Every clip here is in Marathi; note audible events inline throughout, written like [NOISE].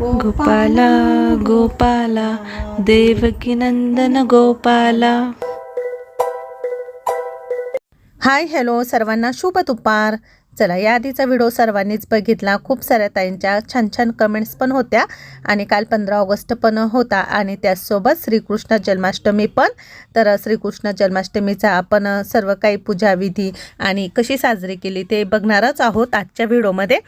गोपाला गोपाला देवकीनंदन गोपाला. हाय हॅलो सर्वांना शुभ दुपार. चला या आधीचा व्हिडिओ सर्वांनीच बघितला. खूप साऱ्या ताईंच्या छान छान कमेंट्स पण होत्या. आणि काल पंधरा ऑगस्ट पण होता. आणि त्याचसोबत श्रीकृष्ण जन्माष्टमी पण. तर श्रीकृष्ण जन्माष्टमीचा आपण सर्व काही पूजाविधी आणि कशी साजरी केली ते बघणारच आहोत आजच्या व्हिडिओमध्ये.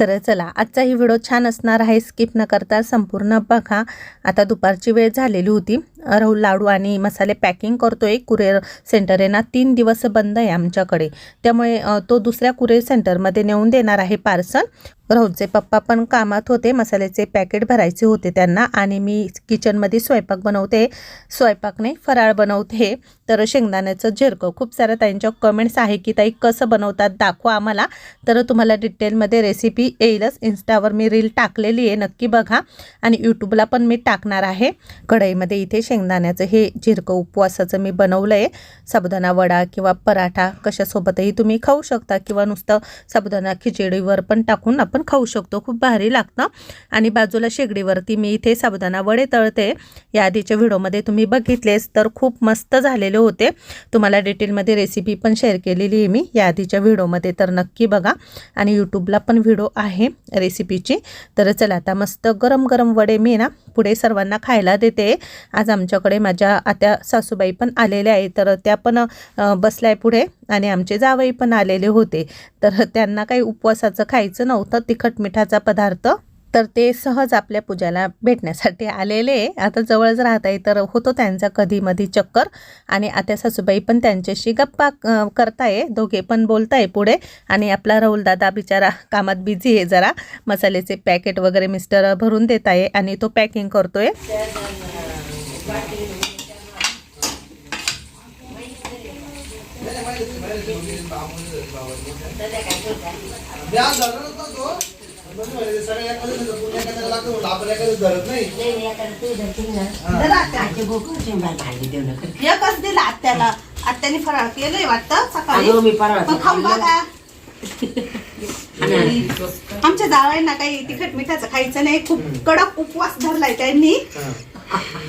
तर चला आजचाही व्हिडिओ छान असणार आहे. स्किप न करता संपूर्ण बघा. आता दुपारची वेळ झालेली होती. राहुल लाडू आणि मसाले पॅकिंग करतोय. कुरिअर सेंटर आहे ना तीन दिवस बंद आहे आमच्याकडे. त्यामुळे तो दुसऱ्या कुरिअर सेंटरमध्ये नेऊन देणार आहे पार्सल राहुलचे पप्पा पण कामात होते मसाल्याचे पॅकेट भरायचे होते त्यांना आणि मी किचनमध्ये स्वयंपाक बनवते स्वयंपाकने फराळ बनवते. तर शेंगदाण्याचं झिरकं खूप साऱ्या ताईंच्या कमेंट्स आहे की ताई कसं बनवतात दाखवा आम्हाला. तर तुम्हाला डिटेलमध्ये रेसिपी येईलच. इन्स्टावर मी रील टाकलेली आहे नक्की बघा. आणि यूट्यूबला पण मी टाकणार आहे. कढईमध्ये इथे शेंगदाण्याचं हे झिरकं उपवासाचं मी बनवलं आहे साबुदाणा वडा किंवा पराठा कशासोबतही तुम्ही खाऊ शकता किंवा नुसतं साबुदाणा खिचडीवर पण टाकून आपण खाऊ शकतो. खूप भारी लागतं. आणि बाजूला शेगडीवरती मी इथे साबुदाणा वडे तळते. या आधीच्या व्हिडिओमध्ये तुम्ही बघितलेस तर खूप मस्त झालेले होते. तुम्हाला डिटेलमध्ये रेसिपी पण शेअर केलेली आहे मी या आधीच्या व्हिडिओमध्ये तर नक्की बघा. आणि यूट्यूबला पण व्हिडिओ आहे रेसिपीची. तर चला आता मस्त गरम गरम वडे मी ना पुढे सर्वांना खायला देते. आज आमच्याकडे माझ्या आत्या सासूबाई पण आलेल्या आहे तर त्या पण बसल्या आहे पुढे आणि आमचे जावई पण आलेले होते. तर त्यांना काही उपवासाचं खायचं नव्हतं तिखट मिठाचा पदार्थ. तर ते सहज आपल्या पूजाला भेटण्यासाठी आलेले. आता जवळच राहत आहे तर होतो त्यांचा कधी मधी चक्कर. आणि आता सासूबाई पण त्यांच्याशी गप्पा करताय. दोघे पण बोलताय पुढे. आणि आपला राहुल दादा बिचारा कामात बिझी आहे जरा. मसाल्याचे पॅकेट वगैरे मिस्टर भरून देत आहे आणि तो पॅकिंग करतोय. एकच दिला आत्याला आत्याने फराळ केलंय वाटतं सकाळी. अगं, मी फराळ मग खाऊन बघा. आमच्या जावयांना काही तिखट मिठाचं खायचं नाही. खूप कडक उपवास धरलाय त्यांनी.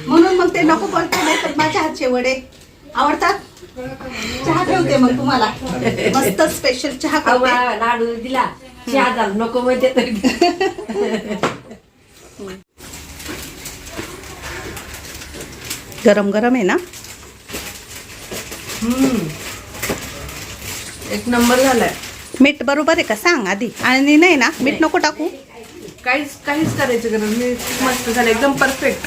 म्हणून मग ते नको बोलता नाही तर माझ्या हातचे वडे. आवडतात? चहा ठेवते मग तुम्हाला. [LAUGHS] मस्त स्पेशल चहा करते. लाडू दिला. झाला नको म्हणते तरी. गरम गरम आहे ना? एक नंबर झालाय. मीठ बरोबर आहे का? सांग आधी. आणि नाही ना मीठ नको टाकू. काहीच काहीच करायचं गरज नाही. मस्त झालं एकदम परफेक्ट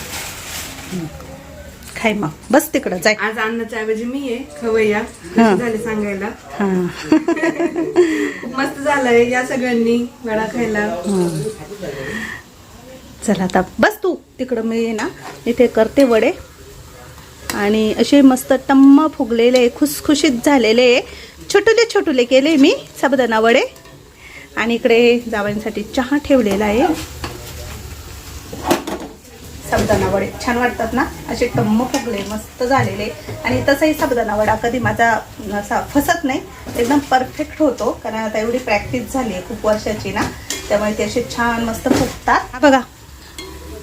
खाय मग. बस तिकडं जाय. आज अन्नाच्या ऐवजी मी आहे खवय्या हा. झाले सांगायला? हां. खूप मस्त झालंय या सगळ्यांनी वडा खायला. चला आता बस तू. तिकडं मी ना इथे करते वडे. आणि असे मस्त टम्म फुगलेले खुसखुशीत झालेले छोटुले छोटुले केले मी साबुदाणा वडे. आणि इकडे जावयांसाठी चहा ठेवलेला आहे. साबुदाणा वडे छान वाटतात ना? असे टम्म फुगले मस्त झालेले. आणि तसंही साबुदाणा वडा कधी माझा असा फसत नाही. एकदम परफेक्ट होतो. कारण आता एवढी प्रॅक्टिस झाली आहे खूप वर्षाची ना. त्यामुळे ते असे छान मस्त फुगतात. हा बघा.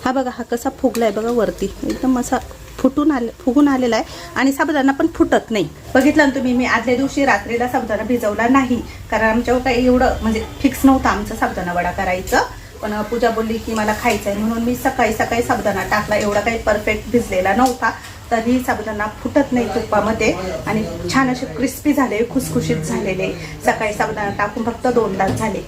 हा बघा हा कसा फुगलाय बघा वरती. एकदम असा फुटून आले फुगून आलेला आहे. आणि साबुदाणा पण फुटत नाही. बघितलं ना तुम्ही मी आदल्या दिवशी रात्रीला साबुदाणा भिजवला नाही. कारण आमच्यावर काही एवढं म्हणजे फिक्स नव्हतं आमचं साबुदाणा वडा करायचं. पण पूजा बोलली की मला खायचं आहे म्हणून मी सकाळी सकाळी साबुदाणा टाकला. एवढा काही परफेक्ट भिजलेला नव्हता. तरी साबुदाणा फुटत नाही तुपामध्ये. आणि छान असे क्रिस्पी झाले खुसखुशीत झालेले. सकाळी साबुदाणा टाकून फक्त दोन तास झाले.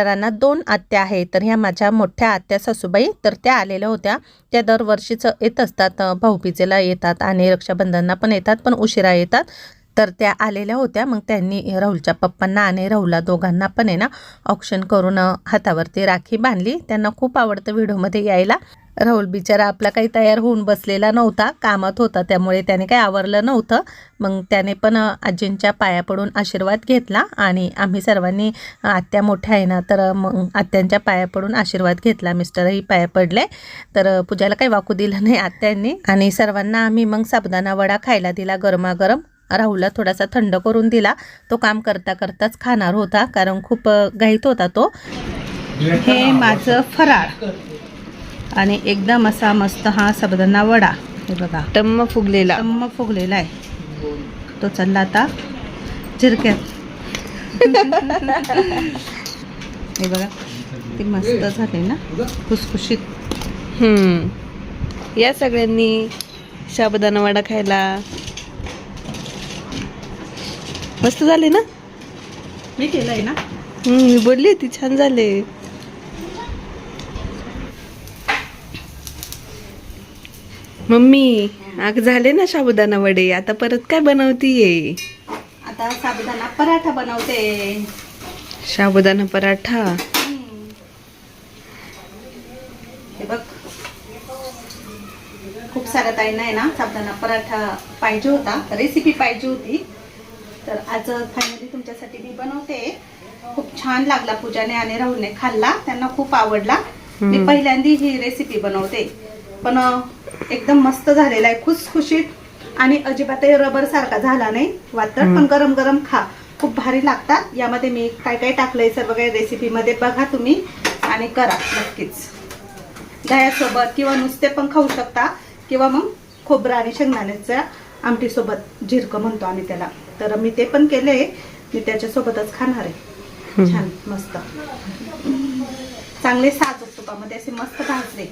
मिस्टरांना दोन आत्या आहेत. तर ह्या माझ्या मोठ्या आत्या सासूबाई तर त्या आलेल्या होत्या. त्या दरवर्षीच येत असतात अं, भाऊबीजेला येतात आणि रक्षाबंधनला पण येतात पण उशिरा येतात. तर त्या आलेल्या होत्या. मग त्यांनी राहुलच्या पप्पांना आणि राहुलला दोघांना पण आहे ना ऑप्शन करून हातावरती राखी बांधली. त्यांना खूप आवडतं व्हिडिओमध्ये यायला. राहुल बिचारा आपला काही तयार होऊन बसलेला नव्हता कामात होता त्यामुळे त्याने काही आवरलं नव्हतं. मग त्याने पण आजींच्या पाया पडून आशीर्वाद घेतला आणि आम्ही सर्वांनी आत्या मोठ्या आहे ना तर मग आत्यांच्या पाया पडून आशीर्वाद घेतला. मिस्टरही पाया पडले. तर पूजाला काही वाकू दिलं नाही आत्यांनी. आणि सर्वांना आम्ही मग साबुदाणा वडा खायला दिला गरमागरम. राहुलला थोडासा थंड करून दिला. तो काम करता करताच खाणार होता कारण खूप घाईत होता तो. हे माझं फराळ. आणि एकदम असा मस्त हा साबुदाणा वडा. हे बघा. टम्म फुगलेला. टम्म फुगलेला आहे. तो चालला आता झिरक्यात. हे बघा. ते मस्त झाले ना. खुसखुशीत. हम्म. या सगळ्यांनी साबुदाणा वडा खायला. मस्त झाले ना? मी केलंय ना? हम्म, मी बोलली होती छान झाले. मम्मी आग झाले ना साबुदाणा वडे आता परत काय बनवतीये? आता साबुदाणा पराठा बनवते. साबुदाणा पराठा? हे बघ. खूप साऱ्या ताईंना आहे ना साबुदाणा पराठा पाहिजे होता रेसिपी पाहिजे होती. तर आज फायनली तुमच्यासाठी मी बनवते. खूप छान लागला पूजाने आणि राहुलने खाल्ला त्यांना खूप आवडला. मी पहिल्यांदी ही रेसिपी बनवते. पण एकदम मस्त झालेला आहे. खुसखुशीत आणि अजिबातही रबर सारखा झाला नाही. वातड पण गरम गरम खा. खूप भारी लागतात. यामध्ये मी काय काय टाकलंय सर्व काही रेसिपीमध्ये बघा तुम्ही आणि करा नक्कीच. दह्यासोबत किंवा नुसते पण खाऊ शकता. किंवा मग खोबरं आणि शेंगदाण्याच्या आमटीसोबत झिरकं म्हणतो आम्ही त्याला. तर मी ते पण केले. मी त्याच्यासोबतच खाणार आहे. छान मस्त. चांगले साजूक तुपामध्ये असे मस्त भाजले.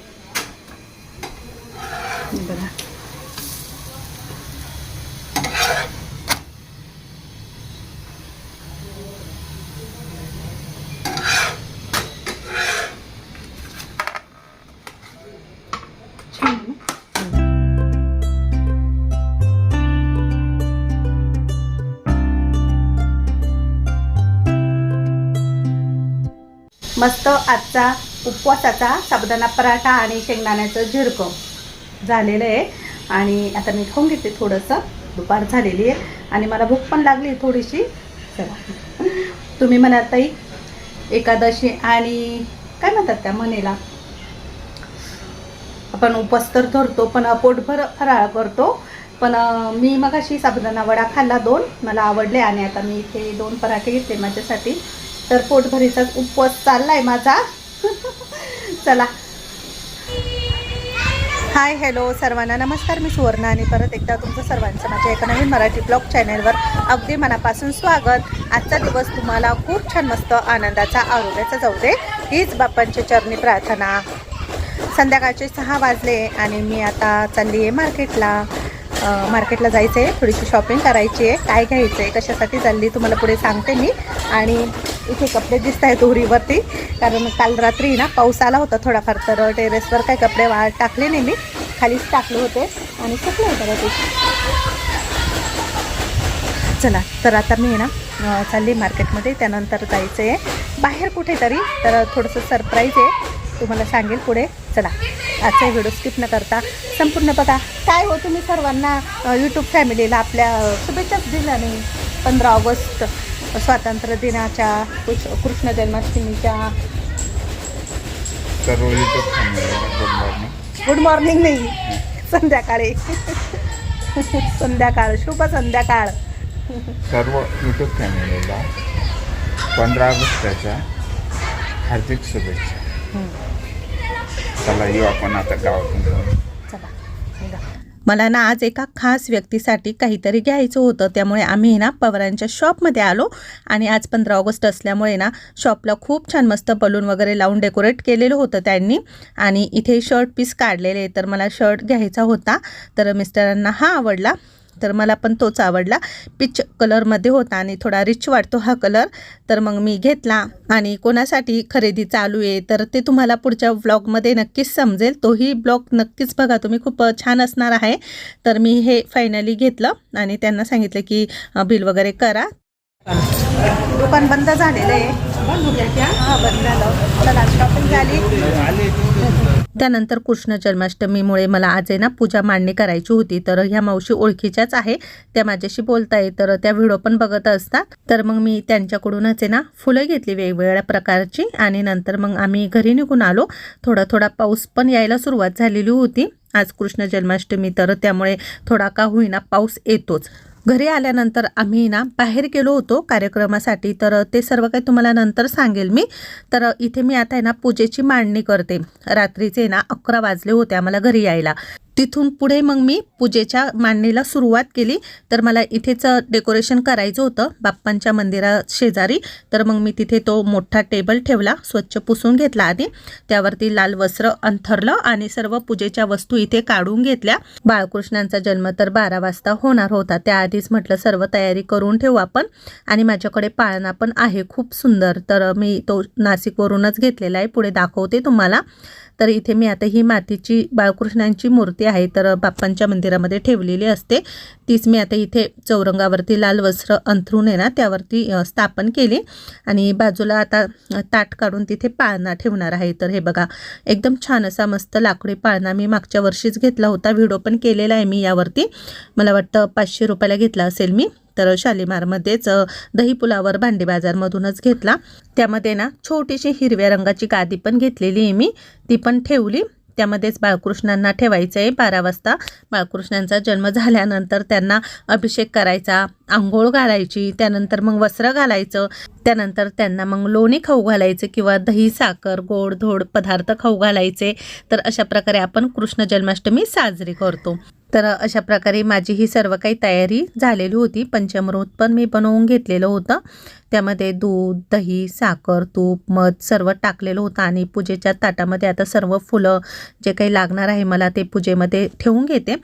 बघा मस्त आजचा उपवासाचा साबुदाणा पराठा आणि शेंगदाण्याचं झिरकं. झालेलं आहे. आणि आता मी खाऊन घेते थोडंसं. दुपार झालेली आहे. आणि मला भूक पण लागली थोडीशी. चला. तुम्ही म्हणाल ताई एकादशी आणि काय म्हणतात त्या मनेला आपण उपवास तर धरतो पण पोटभर फराळ करतो. पण मी मग अशी साबुदाणा वडा खाल्ला दोन. मला आवडले आणि आता मी इथे दोन पराठे घेतले माझ्यासाठी. तर पोटभरीचाच उपवास चाललाय माझा. [LAUGHS] चला. हाय हॅलो सर्वांना नमस्कार. मी सुवर्णा आणि परत एकदा तुमचं सर्वांचं माझ्या एका नवीन मराठी ब्लॉग चॅनलवर अगदी मनापासून स्वागत. आजचा दिवस तुम्हाला खूप छान मस्त आनंदाचा आरोग्याचा जाऊ दे हीच बाप्पांची चरणी प्रार्थना. संध्याकाळचे सहा वाजले आणि मी आता चालली आहे मार्केटला. मार्केटला जायचं आहे थोडीशी शॉपिंग करायची आहे काय घ्यायचं आहे कशासाठी चालली तुम्हाला पुढे सांगते मी. आणि इथे कपडे दिसत आहेत उरीवरती. कारण काल रात्री ना पाऊस आला होता थोडाफार तर टेरेसवर काही कपडे वाळ टाकले नाही मी. खालीच टाकले होते आणि सुकले होते ते चला तर आता मी आहे ना चालली मार्केटमध्ये. त्यानंतर जायचं आहे बाहेर कुठेतरी. तर थोडंसं सरप्राईज आहे. तुम्हाला सांगेल पुढे. चला आजचा व्हिडिओ स्किप न करता संपूर्ण बघा. काय हो तुम्ही सर्वांना यूट्यूब फॅमिलीला आपल्या शुभेच्छाच दिल्या नाही. पंधरा ऑगस्ट. स्वातंत्र्य दिनाच्या कृष्ण जन्माष्टमीच्या. गुड मॉर्निंग गुड मॉर्निंग नाही संध्याकाळी. संध्याकाळ शुभ संध्याकाळ. सर्व युट्यूब फॅमिलीला पंधरा ऑगस्टच्या हार्दिक शुभेच्छा. चला येऊ आपण आता गावातून. चला. मला ना आज एका खास व्यक्तीसाठी काहीतरी घ्यायचं होतं. त्यामुळे आम्ही ना पवारांच्या शॉपमध्ये आलो आणि आज पंधरा ऑगस्ट असल्यामुळे ना शॉपला खूप छान मस्त बलून वगैरे लावून डेकोरेट केलेलं होतं त्यांनी. आणि इथे शर्ट पीस काढलेले तर मला शर्ट घ्यायचा होता. तर मिस्टरांना हा आवडला. तर मला पण तोच आवडला. पिच कलरमध्ये होता आणि थोडा रिच वाटतो हा कलर तर मग मी घेतला आणि कोणासाठी खरेदी चालू आहे तर ते तुम्हाला पुढच्या व्लॉगमध्ये नक्कीच समजेल. तोही ब्लॉग नक्कीच बघा तुम्ही खूप छान असणार आहे. तर मी हे फायनली घेतलं आणि त्यांना सांगितलं की बिल वगैरे करा. दुकान बंद झालेलं आहे. बंद झालं. झाली. त्यानंतर कृष्ण जन्माष्टमीमुळे मला आज आहे ना पूजा मांडणी करायची होती. तर ह्या मावशी ओळखीच्याच आहे. त्या माझ्याशी बोलताय. तर त्या व्हिडिओ पण बघत असतात. तर मग मी त्यांच्याकडूनच आहे ना फुलं घेतली वेगवेगळ्या प्रकारची आणि नंतर मग आम्ही घरी निघून आलो. थोडा थोडा पाऊस पण यायला सुरुवात झालेली होती. आज कृष्ण जन्माष्टमी तर त्यामुळे थोडा का होईना पाऊस येतोच. घरी आल्यानंतर आम्ही ना बाहेर गेलो होतो कार्यक्रमासाठी. तर ते सर्व काही तुम्हाला नंतर सांगेल मी. तर इथे मी आता आहे ना पूजेची मांडणी करते. रात्रीचे ना अकरा वाजले होते आम्हाला घरी यायला. तिथून पुढे मग मी पूजेच्या मांडणीला सुरुवात केली. तर मला इथेच डेकोरेशन करायचं होतं बाप्पांच्या मंदिरा शेजारी. तर मग मी तिथे तो मोठा टेबल ठेवला स्वच्छ पुसून घेतला आधी. त्यावरती लाल वस्त्र अंथरलं आणि सर्व पूजेच्या वस्तू इथे काढून घेतल्या. बाळकृष्णांचा जन्म तर बारा वाजता होणार होता. त्याआधीच म्हटलं सर्व तयारी करून ठेवू आपण. आणि माझ्याकडे पाळणा पण आहे खूप सुंदर. तर मी तो नाशिकवरूनच घेतलेला आहे. पुढे दाखवते तुम्हाला. तर इथे मी आता ही मातीची बाळकृष्णांची मूर्ती आहे तर बाप्पांच्या मंदिरामध्ये ठेवलेली असते. तीच मी आता इथे चौरंगावरती लाल वस्त्र अंथरून आहे ना त्यावरती स्थापन केली. आणि बाजूला आता ताट काढून तिथे पाळणा ठेवणार आहे. तर हे बघा एकदम छान असा मस्त लाकडी पाळणा मी मागच्या वर्षीच घेतला होता. व्हिडिओ पण केलेला आहे मी यावरती. मला वाटतं पाचशे रुपयाला घेतला असेल मी. तर शालिमारमध्येच दही पुलावर भांडी बाजारमधूनच घेतला. त्यामध्ये ना छोटीशी हिरव्या रंगाची गादी पण घेतलेली आहे मी. ती पण ठेवली. त्यामध्येच बाळकृष्णांना ठेवायचं आहे बारा वाजता. बाळकृष्णांचा जन्म झाल्यानंतर त्यांना अभिषेक करायचा आंघोळ घालायची त्यानंतर मग वस्त्र घालायचं त्यानंतर त्यांना मग लोणी खाऊ घालायचे किंवा दही साखर गोड धोड पदार्थ खाऊ घालायचे. तर अशा प्रकारे आपण कृष्ण जन्माष्टमी साजरी करतो. तर अशा प्रकारे माझी ही सर्व काही तयारी झालेली होती. पंचामृत पण मी बनवून घेतलेलं होतं. त्यामध्ये दूध दही साखर तूप मध सर्व टाकलेलं होतं आणि पूजेच्या ताटामध्ये आता सर्व फुलं जे काही लागणार आहे मला ते पूजेमध्ये ठेवून घेते.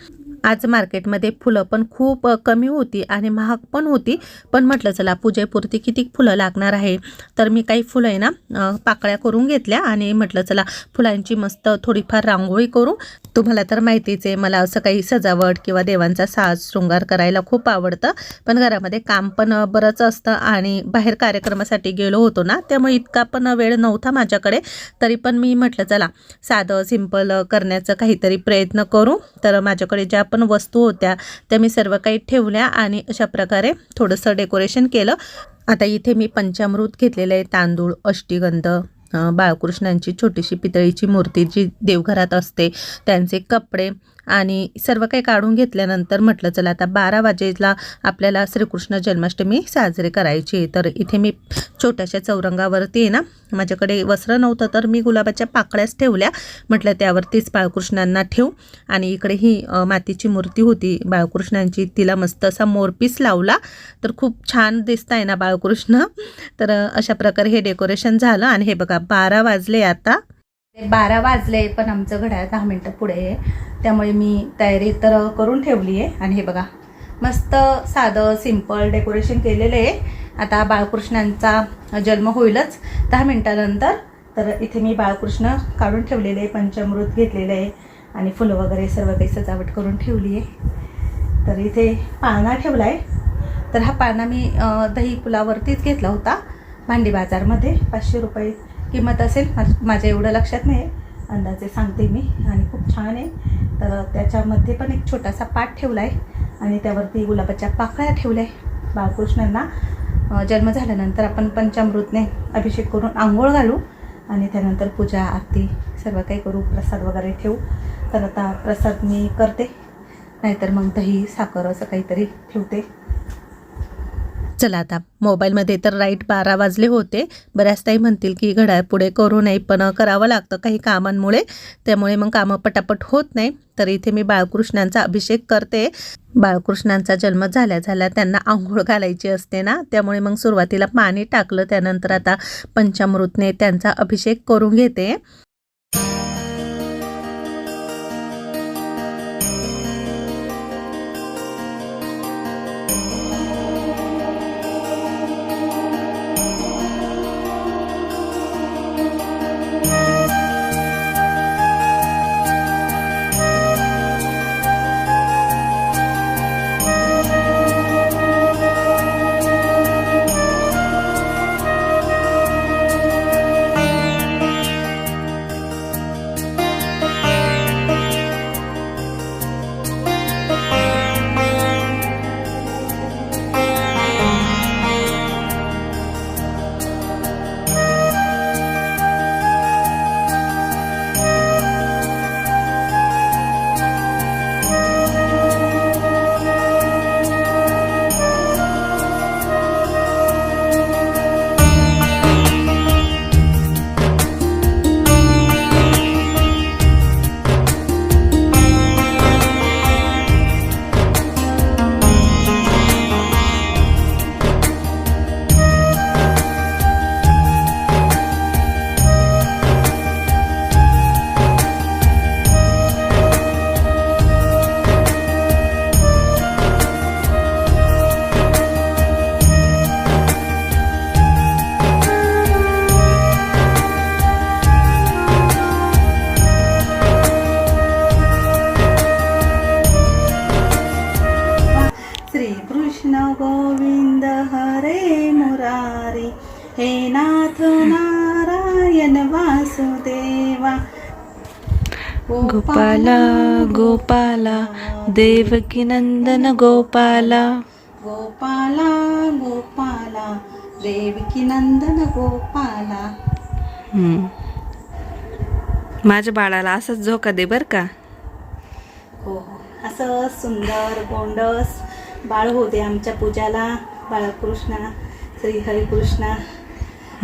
आज मार्केटमध्ये फुलं पण खूप कमी होती आणि महाग पण होती. पण म्हटलं चला पूजेपुरती किती फुलं लागणार आहे? तर मी काही फुलं आहे ना पाकळ्या करून घेतल्या आणि म्हटलं चला फुलांची मस्त थोडीफार रांगोळी करू. तुम्हाला तर माहितीच आहे मला असं काही सजावट किंवा देवांचा साज शृंगार करायला खूप आवडतं. पण घरामध्ये काम पण बरंच असतं आणि बाहेर कार्यक्रमासाठी गेलो होतो ना त्यामुळे इतका पण वेळ नव्हता माझ्याकडे. तरी पण मी म्हटलं चला साधं सिंपल करण्याचा काहीतरी प्रयत्न करू. तर माझ्याकडे ज्या पण वस्तू होत्या त्या मी सर्व काही ठेवल्या आणि अशा प्रकारे थोडंसं डेकोरेशन केलं. आता इथे मी पंचामृत घेतलेलं आहे तांदूळ अष्टीगंध बाळकृष्णांची छोटीशी पितळीची मूर्ती जी देवघरात असते त्यांचे कपडे आणि सर्व काही काढून घेतल्यानंतर म्हटलं चला आता बारा वाजेला आपल्याला श्रीकृष्ण जन्माष्टमी साजरी करायची तर इथे मी छोट्याशा चौरंगावरती आहे ना माझ्याकडे वस्त्र नव्हतं तर मी गुलाबाच्या पाकळ्याच ठेवल्या. म्हटलं त्यावरतीच बाळकृष्णांना ठेवू. आणि इकडे ही मातीची मूर्ती होती बाळकृष्णांची. तिला मस्त असा मोरपीस लावला. तर खूप छान दिसत आहे ना बाळकृष्ण. तर अशा प्रकारे हे डेकोरेशन झालं. आणि हे बघा बारा वाजले आता. बारा वाजले पण आमचं घड्याळ दहा मिनटं पुढे आहे. त्यामुळे मी तयारी तर करून ठेवली आहे आणि हे बघा मस्त साधं सिंपल डेकोरेशन केलेलं आहे. आता बाळकृष्णांचा जन्म होईलच दहा मिनटानंतर. तर इथे मी बाळकृष्ण काढून ठेवलेले आहे पंचामृत घेतलेलं आहे आणि फुलं वगैरे सर्व काही सजावट करून ठेवली आहे. तर इथे पाळणा ठेवला आहे तर हा पाळणा मी दही पुलावरतीच घेतला होता. भांडी बाजारमध्ये पाचशे रुपये किंमत असेल माझ्या एवढं लक्षात नाही अंदाजे सांगते मी आणि खूप छान आहे. तर त्याच्यामध्ये पण एक छोटासा पाट ठेवला आहे आणि त्यावरती गुलाबाच्या पाकळ्या ठेवल्या आहे बाळकृष्णांना जन्म झाल्यानंतर आपण पंचामृतने अभिषेक करून आंघोळ घालू आणि त्यानंतर पूजा आरती सर्व काही करू प्रसाद वगैरे ठेवू. तर आता प्रसाद मी करते. नाहीतर मग दही साखर असं काहीतरी ठेवते. चला आता. मोबाईलमध्ये तर राईट बारा वाजले होते. बऱ्याच ताई म्हणतील की घड्याळ पुढे करू नये पण करावं लागतं काही कामांमुळे. त्यामुळे मग कामं पटापट होत नाही. तर इथे मी बाळकृष्णांचा अभिषेक करते. बाळकृष्णांचा जन्म झाल्या झाल्या त्यांना आंघोळ घालायची असते ना. त्यामुळे मग सुरुवातीला पाणी टाकलं. त्यानंतर आता पंचामृतने त्यांचा अभिषेक करून घेते. हे नाथ नारायण वासुदेवा गोपाला गोपाला देवकी नंदन गोपाला. गोपाला गोपाला देवकी नंदन गोपाला. हम्म. माझ्या बाळाला असंच झोका दे बर का? हो हो. असं सुंदर गोंडस बाळ होते आमच्या पूजाला बाळकृष्णा श्री हरिकृष्णा.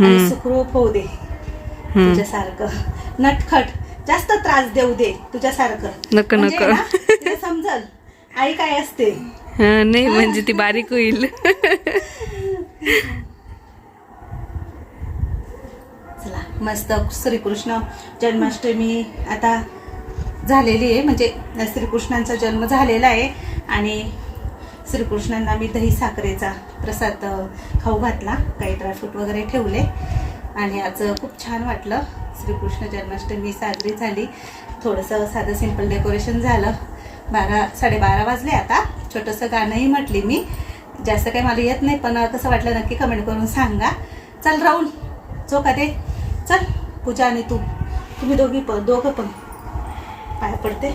आणि सुखरूप होऊ दे. तुझ्यासारखं. नटखट. जास्त त्रास देऊ दे तुझ्यासारखं. नको, म्हणजे नको. समजल? आई काय असते? हा, नाही म्हणजे ती बारीक होईल. चला मस्त. श्रीकृष्ण जन्माष्टमी आता झालेली आहे. म्हणजे श्रीकृष्णांचा जन्म झालेला आहे. आणि श्रीकृष्णांना मी दही साखरेचा प्रसाद खाऊ घातला. काही ड्रायफ्रूट वगैरे ठेवले. आणि आज खूप छान वाटलं. श्रीकृष्ण जन्माष्टमी साजरी झाली. थोडंसं साधं सिंपल डेकोरेशन झालं. बारा साडेबारा वाजले आता. छोटंसं गाणंही म्हटली मी. जास्त काही मला येत नाही पण कसं वाटलं नक्की कमेंट करून सांगा. चल राहुल चोका दे चल पूजा आणि तू. तुम्ही दोघी पण दोघं पण. पाया पडते.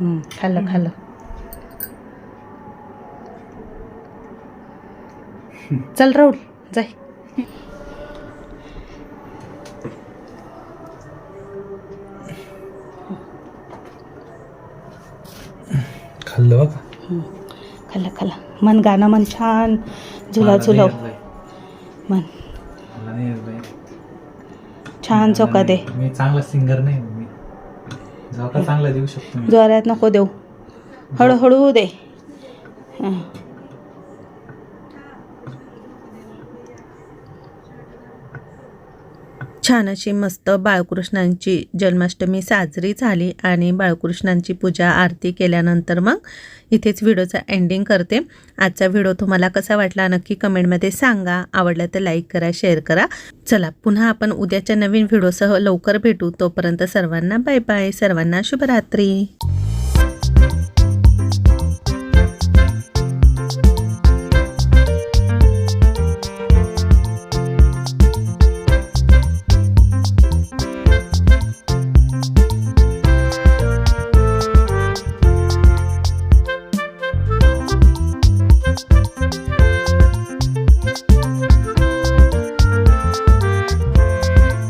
खाल्लं खाल्लं. चल राहुल जाय खाल्लं बघा. खाल्लं खाल्लं. मन गाणं मन छान. झुला झुलव मन. छान चोका दे मी चांगला सिंगर नाही. मी चांगला देऊ शकतो मी. जोरात नको देऊ. हळूहळू दे. छान अशी मस्त बाळकृष्णांची जन्माष्टमी साजरी झाली आणि बाळकृष्णांची पूजा आरती केल्यानंतर मग इथेच व्हिडिओचा एंडिंग करते. आजचा व्हिडिओ तुम्हाला कसा वाटला नक्की कमेंटमध्ये सांगा. आवडला तर लाईक करा शेअर करा. चला पुन्हा आपण उद्याच्या नवीन व्हिडिओसह लवकर भेटू. तोपर्यंत सर्वांना बाय बाय सर्वांना शुभरात्री.